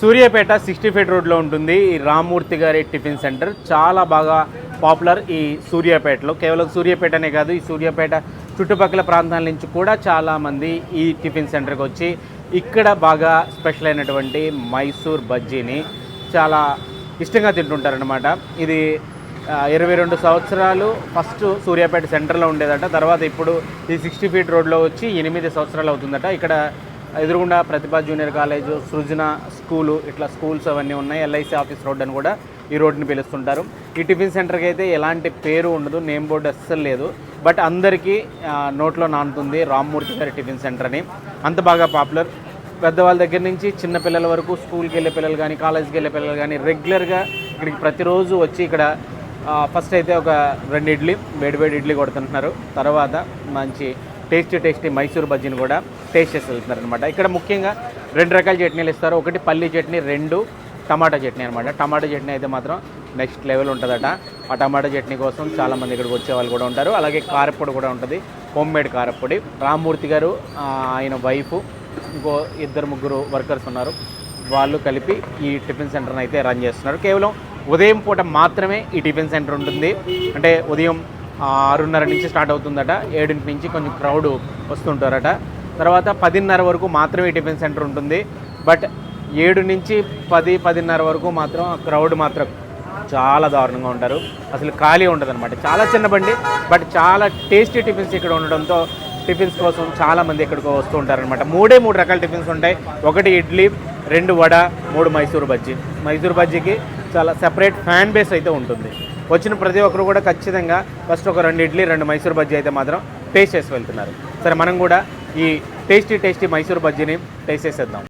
Suryapet sixty feet రోడ్లో ఉంటుంది. ఈ రామ్మూర్తి గారి టిఫిన్ సెంటర్. చాలా బాగా పాపులర్ ఈ సూర్యాపేటలో. కేవలం సూర్యాపేటనే కాదు ఈ సూర్యాపేట చుట్టుపక్కల ప్రాంతాల నుంచి కూడా చాలామంది ఈ టిఫిన్ సెంటర్కి వచ్చి ఇక్కడ బాగా స్పెషల్ అయినటువంటి మైసూర్ బజ్జీని చాలా ఇష్టంగా తింటుంటారనమాట ఇది ఇరవై రెండు సంవత్సరాలు ఫస్ట్ సూర్యాపేట సెంటర్లో ఉండేదట. తర్వాత ఇప్పుడు ఈ సిక్స్టీ ఫీట్ రోడ్లో వచ్చి ఎనిమిది సంవత్సరాలు అవుతుందట. ఇక్కడ ఎదురుగుండా Pratibha junior college Srujana school ఇట్లా స్కూల్స్ అవన్నీ ఉన్నాయి. ఎల్ఐసి ఆఫీస్ రోడ్ అని కూడా ఈ రోడ్ని పిలుస్తుంటారు. ఈ టిఫిన్ సెంటర్కి అయితే ఎలాంటి పేరు ఉండదు నేమ్ బోర్డు అస్సలు లేదు. బట్ అందరికీ నోట్లో నానుతుంది రామ్మూర్తి గారి టిఫిన్ సెంటర్ అని. అంత బాగా పాపులర్. పెద్దవాళ్ళ దగ్గర నుంచి చిన్న పిల్లల వరకు స్కూల్కి వెళ్ళే పిల్లలు కానీ కాలేజ్కి వెళ్ళే పిల్లలు కానీ రెగ్యులర్గా ఇక్కడికి ప్రతిరోజు వచ్చి ఇక్కడ ఫస్ట్ అయితే ఒక రెండు ఇడ్లీ వేడి వేడి ఇడ్లీ కొడుతుంటున్నారు. తర్వాత మంచి టేస్టీ టేస్టీ మైసూర్ బజ్జీని కూడా టేస్ట్ చేసి వెళ్తున్నారు అనమాట ఇక్కడ ముఖ్యంగా రెండు రకాల చట్నీలు ఇస్తారు. ఒకటి పల్లి చట్నీ రెండు టమాటా చట్నీ అనమాట టమాటా చట్నీ అయితే మాత్రం నెక్స్ట్ లెవెల్ ఉంటుందట. ఆ టమాటా చట్నీ కోసం చాలామంది ఇక్కడికి వచ్చే వాళ్ళు కూడా ఉంటారు. అలాగే కారప్పొడి కూడా ఉంటుంది. Home made కారప్పొడి. రామ్మూర్తి గారు ఆయన వైఫ్ ఇంకో ఇద్దరు ముగ్గురు వర్కర్స్ ఉన్నారు. వాళ్ళు కలిపి ఈ టిఫిన్ సెంటర్ని అయితే రన్ చేస్తున్నారు. కేవలం ఉదయం పూట మాత్రమే ఈ టిఫిన్ సెంటర్ ఉంటుంది. అంటే ఉదయం ఆరున్నర నుంచి స్టార్ట్ అవుతుందట. ఏడింటి నుంచి కొంచెం క్రౌడ్ వస్తుంటారట. తర్వాత పదిన్నర వరకు మాత్రమే టిఫిన్ సెంటర్ ఉంటుంది. బట్ ఏడు నుంచి పది పదిన్నర వరకు మాత్రం క్రౌడ్ మాత్రం చాలా దారుణంగా ఉంటారు. అసలు ఖాళీ ఉండదు అనమాట చాలా చిన్న బండి బట్ చాలా టేస్టీ టిఫిన్స్ ఇక్కడ ఉండడంతో టిఫిన్స్ కోసం చాలామంది ఇక్కడికి వస్తూ ఉంటారనమాట మూడే మూడు రకాల టిఫిన్స్ ఉంటాయి. ఒకటి ఇడ్లీ రెండు వడ మూడు మైసూర్ బజ్జీ. మైసూర్ బజ్జీకి చాలా సెపరేట్ ఫ్యాన్ బేస్ అయితే ఉంటుంది. వచ్చిన ప్రతి ఒక్కరు కూడా ఖచ్చితంగా ఫస్ట్ ఒక రెండు ఇడ్లీ రెండు మైసూర్ బజ్జీ అయితే మాత్రం టేస్ట్ చేసి వెళ్తున్నారు. సరే మనం కూడా ఈ టేస్టీ టేస్టీ మైసూర్ బజ్జీని టేస్ట్ చేసేద్దాం.